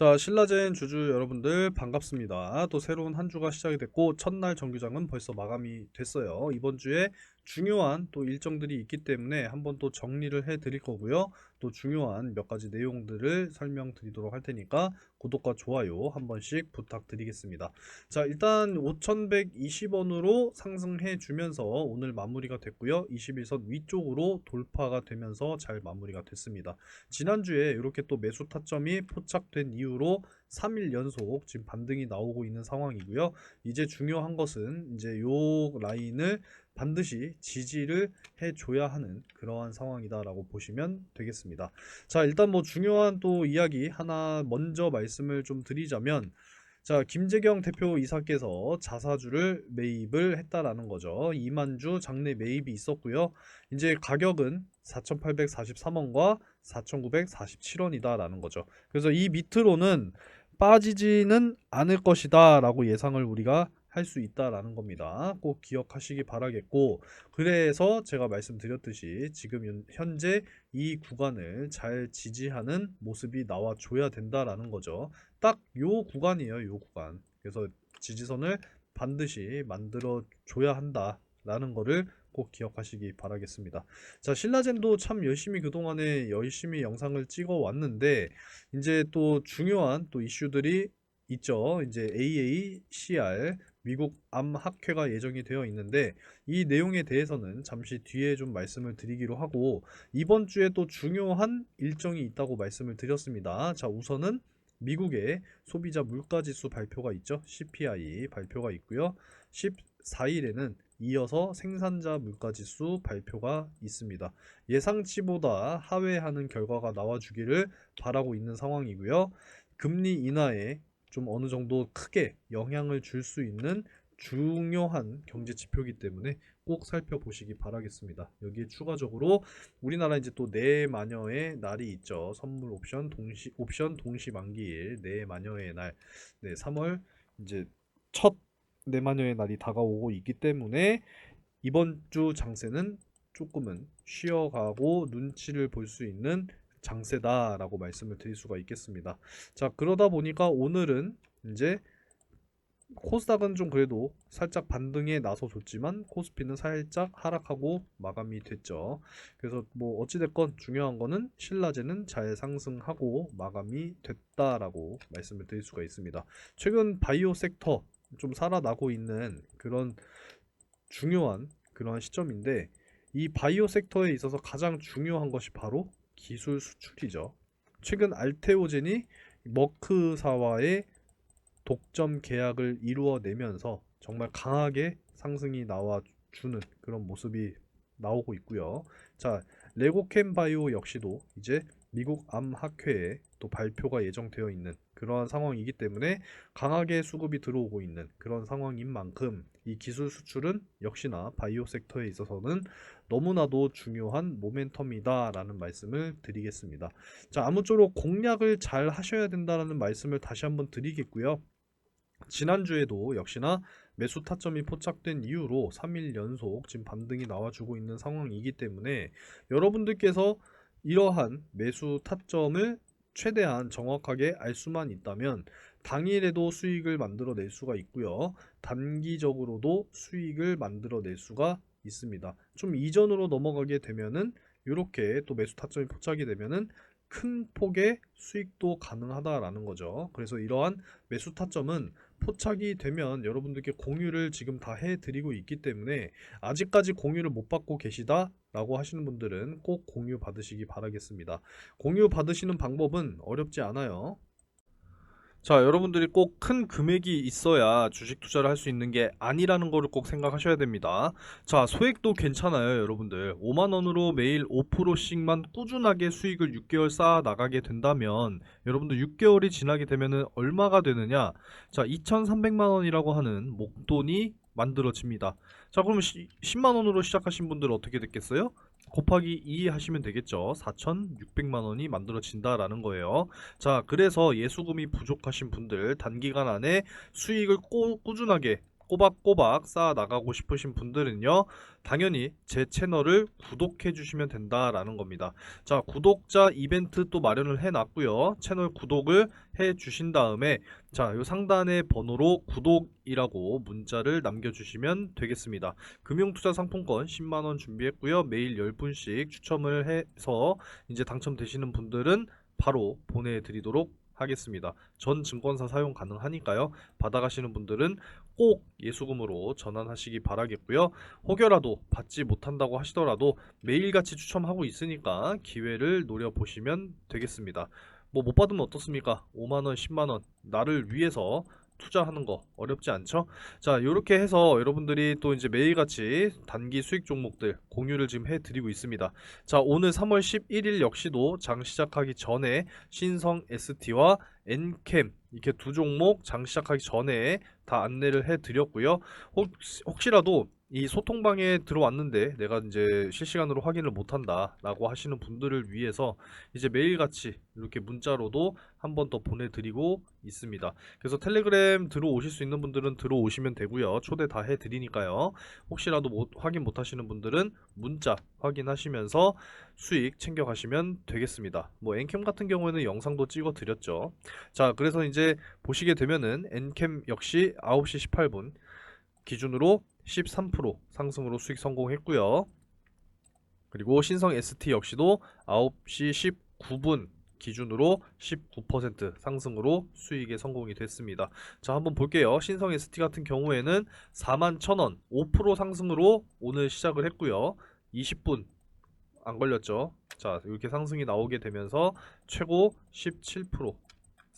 자, 신라젠 주주 여러분들 반갑습니다. 또 새로운 한 주가 시작이 됐고 첫날 정규장은 벌써 마감이 됐어요. 이번 주에 중요한 또 일정들이 있기 때문에 한번 또 정리를 해 드릴 거고요. 또 중요한 몇 가지 내용들을 설명드리도록 할 테니까 구독과 좋아요 한 번씩 부탁드리겠습니다. 자, 일단 5,120원으로 상승해 주면서 오늘 마무리가 됐고요. 21선 위쪽으로 돌파가 되면서 잘 마무리가 됐습니다. 지난주에 이렇게 또 매수 타점이 포착된 이후로 3일 연속 지금 반등이 나오고 있는 상황이고요. 이제 중요한 것은 이제 요 라인을 반드시 지지를 해줘야 하는 그러한 상황이다라고 보시면 되겠습니다. 자, 일단 뭐 중요한 또 이야기 하나 먼저 말씀을 좀 드리자면 자, 김재경 대표 이사께서 자사주를 매입을 했다라는 거죠. 2만 주 장내 매입이 있었고요. 이제 가격은 4,843원과 4,947원이다라는 거죠. 그래서 이 밑으로는 빠지지는 않을 것이다라고 예상을 우리가 할 수 있다라는 겁니다. 꼭 기억하시기 바라겠고 그래서 제가 말씀드렸듯이 지금 현- 현재 이 구간을 잘 지지하는 모습이 나와줘야 된다라는 거죠. 딱 요 구간이에요, 요 구간. 그래서 지지선을 반드시 만들어 줘야 한다라는 거를 꼭 기억하시기 바라겠습니다. 자, 신라젠도 참 열심히 그동안에 열심히 영상을 찍어 왔는데 이제 또 중요한 또 이슈들이 있죠. 이제 AACR 미국 암 학회가 예정이 되어 있는데 이 내용에 대해서는 잠시 뒤에 좀 말씀을 드리기로 하고 이번 주에 또 중요한 일정이 있다고 말씀을 드렸습니다. 자, 우선은 미국의 소비자 물가 지수 발표가 있죠. CPI 발표가 있고요. 14일에는 이어서 생산자 물가 지수 발표가 있습니다. 예상치보다 하회하는 결과가 나와주기를 바라고 있는 상황이고요. 금리 인하에 좀 어느 정도 크게 영향을 줄 수 있는 중요한 경제 지표이기 때문에 꼭 살펴보시기 바라겠습니다. 여기에 추가적으로 우리나라 이제 또 내마녀의 날이 있죠. 선물 옵션 동시 옵션 동시 만기일 내마녀의 날. 네, 3월 이제 첫 내마녀의 날이 다가오고 있기 때문에 이번 주 장세는 조금은 쉬어가고 눈치를 볼 수 있는 장세다라고 말씀을 드릴 수가 있겠습니다. 자, 그러다 보니까 오늘은 이제 코스닥은 좀 그래도 살짝 반등에 나서줬지만 코스피는 살짝 하락하고 마감이 됐죠. 그래서 뭐 어찌됐건 중요한 거는 신라제는 잘 상승하고 마감이 됐다라고 말씀을 드릴 수가 있습니다. 최근 바이오 섹터 좀 살아나고 있는 그런 중요한 그러한 시점인데 이 바이오 섹터에 있어서 가장 중요한 것이 바로 기술 수출이죠. 최근 알테오젠이 머크사와의 독점 계약을 이루어내면서 정말 강하게 상승이 나와주는 그런 모습이 나오고 있고요. 자, 레고캠 바이오 역시도 이제 미국 암학회에 또 발표가 예정되어 있는 그러한 상황이기 때문에 강하게 수급이 들어오고 있는 그런 상황인 만큼 이 기술 수출은 역시나 바이오 섹터에 있어서는 너무나도 중요한 모멘텀이다라는 말씀을 드리겠습니다. 자, 아무쪼록 공략을 잘 하셔야 된다라는 말씀을 다시 한번 드리겠고요. 지난주에도 역시나 매수 타점이 포착된 이후로 3일 연속 지금 반등이 나와주고 있는 상황이기 때문에 여러분들께서 이러한 매수 타점을 최대한 정확하게 알 수만 있다면 당일에도 수익을 만들어낼 수가 있고요. 단기적으로도 수익을 만들어낼 수가 있습니다. 좀 이전으로 넘어가게 되면은 이렇게 또 매수 타점이 포착이 되면은 큰 폭의 수익도 가능하다라는 거죠. 그래서 이러한 매수 타점은 포착이 되면 여러분들께 공유를 지금 다 해드리고 있기 때문에 아직까지 공유를 못 받고 계시다 라고 하시는 분들은 꼭 공유 받으시기 바라겠습니다. 공유 받으시는 방법은 어렵지 않아요. 자, 여러분들이 꼭 큰 금액이 있어야 주식 투자를 할 수 있는 게 아니라는 거를 꼭 생각하셔야 됩니다. 자, 소액도 괜찮아요, 여러분들. 5만 원으로 매일 5%씩만 꾸준하게 수익을 6개월 쌓아 나가게 된다면 여러분들 6개월이 지나게 되면은 얼마가 되느냐? 자, 2,300만 원이라고 하는 목돈이 만들어집니다. 자, 그러면 10만 원으로 시작하신 분들은 어떻게 됐겠어요? 곱하기 2 하시면 되겠죠. 4,600만 원이 만들어진다라는 거예요. 자, 그래서 예수금이 부족하신 분들 단기간 안에 수익을 꼬, 꾸준하게 꼬박꼬박 쌓아 나가고 싶으신 분들은요. 당연히 제 채널을 구독해 주시면 된다라는 겁니다. 자, 구독자 이벤트 또 마련을 해 놨고요. 채널 구독을 해 주신 다음에 자, 요 상단의 번호로 구독이라고 문자를 남겨 주시면 되겠습니다. 금융투자 상품권 10만 원 준비했고요. 매일 10분씩 추첨을 해서 이제 당첨되시는 분들은 바로 보내 드리도록 하겠습니다. 전 증권사 사용 가능하니까요. 받아가시는 분들은 꼭 예수금으로 전환하시기 바라겠고요. 혹여라도 받지 못한다고 하시더라도 매일같이 추첨하고 있으니까 기회를 노려보시면 되겠습니다. 뭐 못 받으면 어떻습니까? 5만원, 10만원 나를 위해서 투자하는 거 어렵지 않죠? 자, 이렇게 해서 여러분들이 또 이제 매일같이 단기 수익 종목들 공유를 지금 해드리고 있습니다. 자, 오늘 3월 11일 역시도 장 시작하기 전에 신성 ST와 엔캠 이렇게 두 종목 장 시작하기 전에 다 안내를 해드렸고요. 혹, 혹시라도 이 소통방에 들어왔는데 내가 이제 실시간으로 확인을 못한다 라고 하시는 분들을 위해서 이제 매일같이 이렇게 문자로도 한 번 더 보내드리고 있습니다. 그래서 텔레그램 들어오실 수 있는 분들은 들어오시면 되고요. 초대 다 해드리니까요. 혹시라도 못, 확인 못하시는 분들은 문자 확인하시면서 수익 챙겨가시면 되겠습니다. 뭐 엔캠 같은 경우에는 영상도 찍어 드렸죠. 자, 그래서 이제 보시게 되면은 엔캠 역시 9시 18분 기준으로 13% 상승으로 수익 성공했고요. 그리고 신성 ST 역시도 9시 19분 기준으로 19% 상승으로 수익에 성공이 됐습니다. 자, 한번 볼게요. 신성 ST 같은 경우에는 41,000원 5% 상승으로 오늘 시작을 했고요. 20분 안 걸렸죠. 자, 이렇게 상승이 나오게 되면서 최고 17%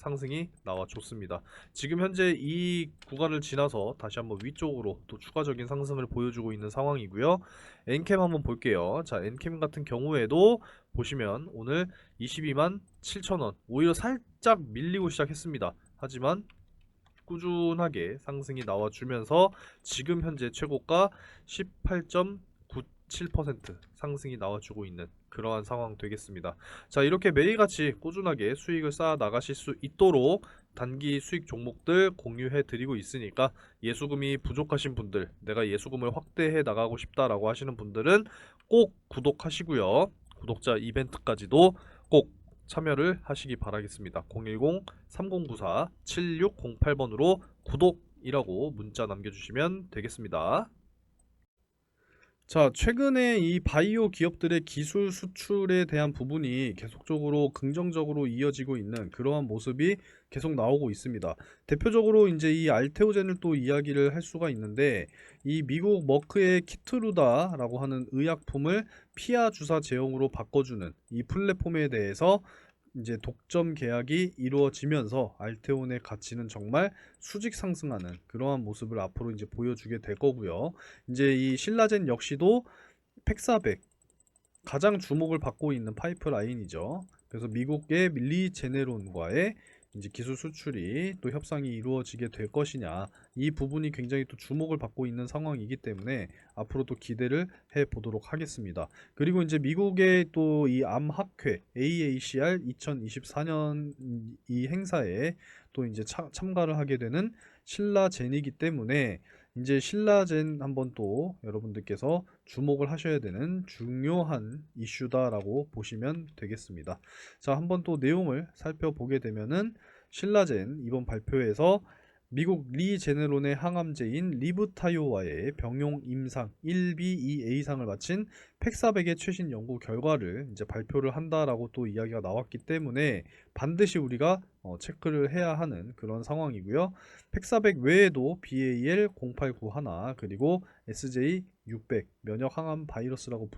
상승이 나와 줬습니다. 지금 현재 이 구간을 지나서 다시 한번 위쪽으로 또 추가적인 상승을 보여주고 있는 상황이고요. 엔캠 한번 볼게요. 자, 엔캠 같은 경우에도 보시면 오늘 22만 7천원 오히려 살짝 밀리고 시작했습니다. 하지만 꾸준하게 상승이 나와주면서 지금 현재 최고가 18.97% 상승이 나와주고 있는 그러한 상황 되겠습니다. 자 이렇게 매일같이 꾸준하게 수익을 쌓아 나가실 수 있도록 단기 수익 종목들 공유해 드리고 있으니까 예수금이 부족하신 분들 내가 예수금을 확대해 나가고 싶다라고 하시는 분들은 꼭 구독하시고요. 구독자 이벤트까지도 꼭 참여를 하시기 바라겠습니다. 010-3094-7608번으로 구독이라고 문자 남겨주시면 되겠습니다. 자, 최근에 이 바이오 기업들의 기술 수출에 대한 부분이 계속적으로 긍정적으로 이어지고 있는 그러한 모습이 계속 나오고 있습니다. 대표적으로 이제 이 알테오젠을 또 이야기를 할 수가 있는데 이 미국 머크의 키트루다라고 하는 의약품을 피하 주사 제형으로 바꿔주는 이 플랫폼에 대해서 이제 독점 계약이 이루어지면서 알테온의 가치는 정말 수직 상승하는 그러한 모습을 앞으로 이제 보여주게 될 거고요. 이제 이 신라젠 역시도 팩사백 가장 주목을 받고 있는 파이프라인이죠. 그래서 미국의 밀리 제네론과의 이제 기술 수출이 또 협상이 이루어지게 될 것이냐 이 부분이 굉장히 또 주목을 받고 있는 상황이기 때문에 앞으로 또 기대를 해 보도록 하겠습니다. 그리고 이제 미국의 또 이 암학회 AACR 2024년 이 행사에 또 이제 차- 참가를 하게 되는 신라젠이기 때문에 이제 신라젠 한번 또 여러분들께서 주목을 하셔야 되는 중요한 이슈다라고 보시면 되겠습니다. 자, 한번 또 내용을 살펴보게 되면은 신라젠 이번 발표에서 미국 리 제네론의 항암제인 리브타요와의 병용 임상 1B, 2A상을 마친 팩사백의 최신 연구 결과를 이제 발표를 한다라고 또 이야기가 나왔기 때문에 반드시 우리가 어, 체크를 해야 하는 그런 상황이고요. 팩사백 외에도 BAL 0891 그리고 SJ 600 면역 항암 바이러스라고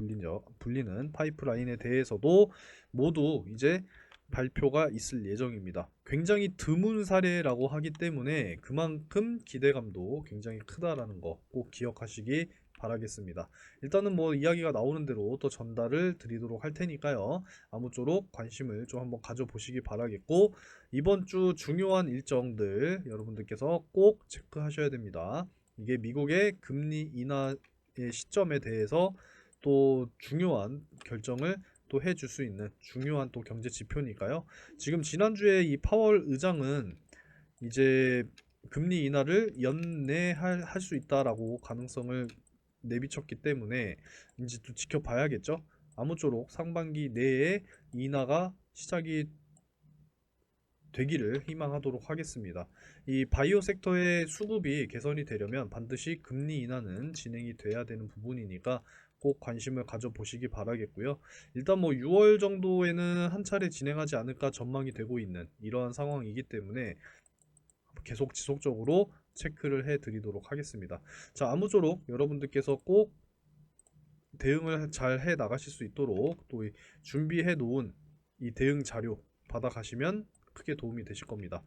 불리는 파이프라인에 대해서도 모두 이제 발표가 있을 예정입니다. 굉장히 드문 사례라고 하기 때문에 그만큼 기대감도 굉장히 크다라는 거 꼭 기억하시기 바라겠습니다. 일단은 뭐 이야기가 나오는 대로 또 전달을 드리도록 할 테니까요. 아무쪼록 관심을 좀 한번 가져보시기 바라겠고 이번 주 중요한 일정들 여러분들께서 꼭 체크하셔야 됩니다. 이게 미국의 금리 인하의 시점에 대해서 또 중요한 결정을 또 해줄 수 있는 중요한 또 경제 지표니까요. 지금 지난주에 이 파월 의장은 이제 금리 인하를 연내할 할수 있다라고 가능성을 내비쳤기 때문에 이제 또 지켜봐야겠죠. 아무쪼록 상반기 내에 인하가 시작이 되기를 희망하도록 하겠습니다. 이 바이오 섹터의 수급이 개선이 되려면 반드시 금리 인하는 진행이 돼야 되는 부분이니까 꼭 관심을 가져보시기 바라겠고요. 일단 뭐 6월 정도에는 한 차례 진행하지 않을까 전망이 되고 있는 이러한 상황이기 때문에 계속 지속적으로 체크를 해 드리도록 하겠습니다. 자, 아무쪼록 여러분들께서 꼭 대응을 잘 해 나가실 수 있도록 또 준비해 놓은 이 대응 자료 받아 가시면 크게 도움이 되실 겁니다.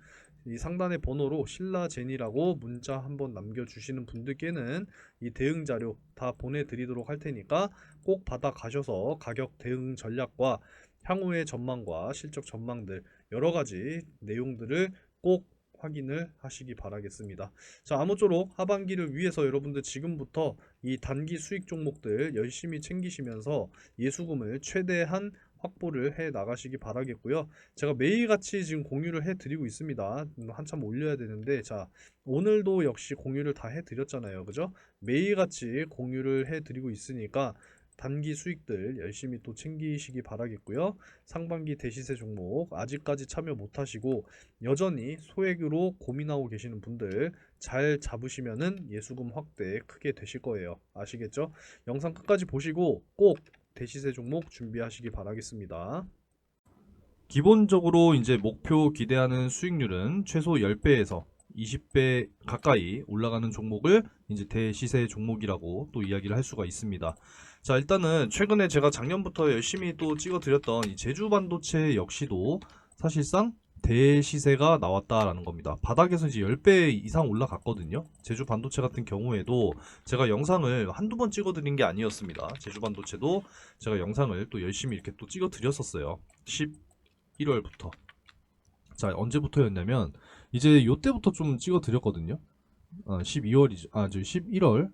이 상단의 번호로 신라젠이라고 문자 한번 남겨주시는 분들께는 이 대응 자료 다 보내드리도록 할 테니까 꼭 받아 가셔서 가격 대응 전략과 향후의 전망과 실적 전망들 여러 가지 내용들을 꼭 확인을 하시기 바라겠습니다. 자, 아무쪼록 하반기를 위해서 여러분들 지금부터 이 단기 수익 종목들 열심히 챙기시면서 예수금을 최대한 확보를 해 나가시기 바라겠고요. 제가 매일같이 지금 공유를 해 드리고 있습니다. 음, 한참 올려야 되는데 자, 오늘도 역시 공유를 다 해 드렸잖아요. 그죠? 매일같이 공유를 해 드리고 있으니까 단기 수익들 열심히 또 챙기시기 바라겠고요. 상반기 대시세 종목 아직까지 참여 못 하시고 여전히 소액으로 고민하고 계시는 분들 잘 잡으시면은 예수금 확대 크게 되실 거예요. 아시겠죠? 영상 끝까지 보시고 꼭 대시세 종목 준비하시기 바라겠습니다. 기본적으로 이제 목표 기대하는 수익률은 최소 10배에서 20배 가까이 올라가는 종목을 이제 대시세 종목이라고 또 이야기를 할 수가 있습니다. 자, 일단은 최근에 제가 작년부터 열심히 또 찍어 드렸던 이 제주 반도체 역시도 사실상 대시세가 나왔다라는 겁니다. 바닥에서 이제 10배 이상 올라갔거든요. 제주 반도체 같은 경우에도 제가 영상을 한두 번 찍어드린 게 아니었습니다. 제주 반도체도 제가 영상을 또 열심히 이렇게 또 찍어드렸었어요. 11월부터. 자, 언제부터였냐면, 이제 요때부터 좀 찍어드렸거든요. 아, 12월이죠. 아, 저 11월.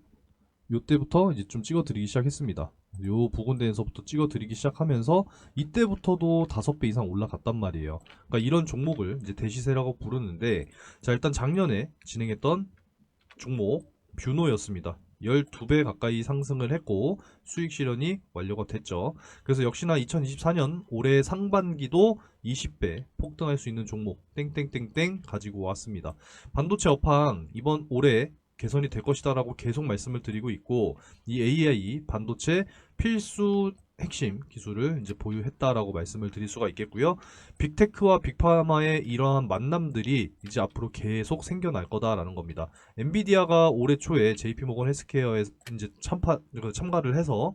요때부터 이제 좀 찍어드리기 시작했습니다. 요 부근대에서부터 찍어드리기 시작하면서 이때부터도 5배 이상 올라갔단 말이에요. 그러니까 이런 종목을 이제 대시세라고 부르는데 자 일단 작년에 진행했던 종목 뷰노였습니다. 12배 가까이 상승을 했고 수익 실현이 완료가 됐죠. 그래서 역시나 2024년 올해 상반기도 20배 폭등할 수 있는 종목 땡땡땡땡 가지고 왔습니다. 반도체 업황 이번 올해 개선이 될 것이다라고 계속 말씀을 드리고 있고 이 AI 반도체 필수 핵심 기술을 이제 보유했다라고 말씀을 드릴 수가 있겠고요. 빅테크와 빅파마의 이러한 만남들이 이제 앞으로 계속 생겨날 거다라는 겁니다. 엔비디아가 올해 초에 JP모건 헬스케어에 이제 참파, 그 참가를 해서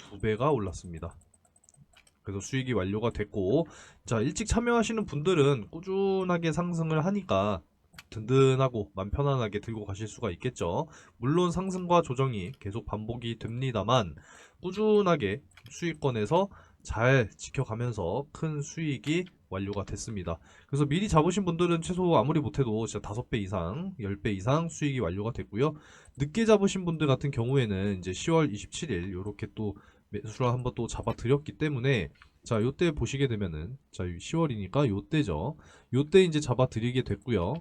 12배가 올랐습니다. 그래서 수익이 완료가 됐고, 자, 일찍 참여하시는 분들은 꾸준하게 상승을 하니까 든든하고 맘 편안하게 들고 가실 수가 있겠죠. 물론 상승과 조정이 계속 반복이 됩니다만, 꾸준하게 수익권에서 잘 지켜가면서 큰 수익이 완료가 됐습니다. 그래서 미리 잡으신 분들은 최소 아무리 못해도 진짜 5배 이상, 10배 이상 수익이 완료가 됐고요. 늦게 잡으신 분들 같은 경우에는 이제 10월 27일 이렇게 또 매수를 한번 또 잡아 드렸기 때문에 자, 요때 보시게 되면은 자, 10월이니까 요때죠. 요때 이제 잡아 드리게 됐고요.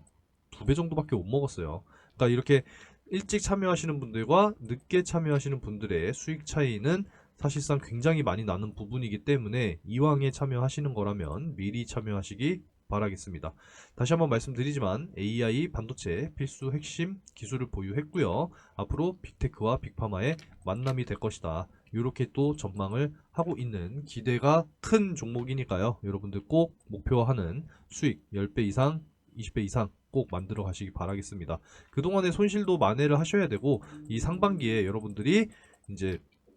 두 배 정도밖에 못 먹었어요. 그러니까 이렇게 일찍 참여하시는 분들과 늦게 참여하시는 분들의 수익 차이는 사실상 굉장히 많이 나는 부분이기 때문에 이왕에 참여하시는 거라면 미리 참여하시기 바라겠습니다. 다시 한번 말씀드리지만 AI 반도체 필수 핵심 기술을 보유했고요. 앞으로 빅테크와 빅파마의 만남이 될 것이다. 이렇게 또 전망을 하고 있는 기대가 큰 종목이니까요. 여러분들 꼭 목표하는 수익 10배 이상, 20배 이상 꼭 만들어 가시기 바라겠습니다. 그동안의 손실도 만회를 하셔야 되고 이 상반기에 여러분들이 이제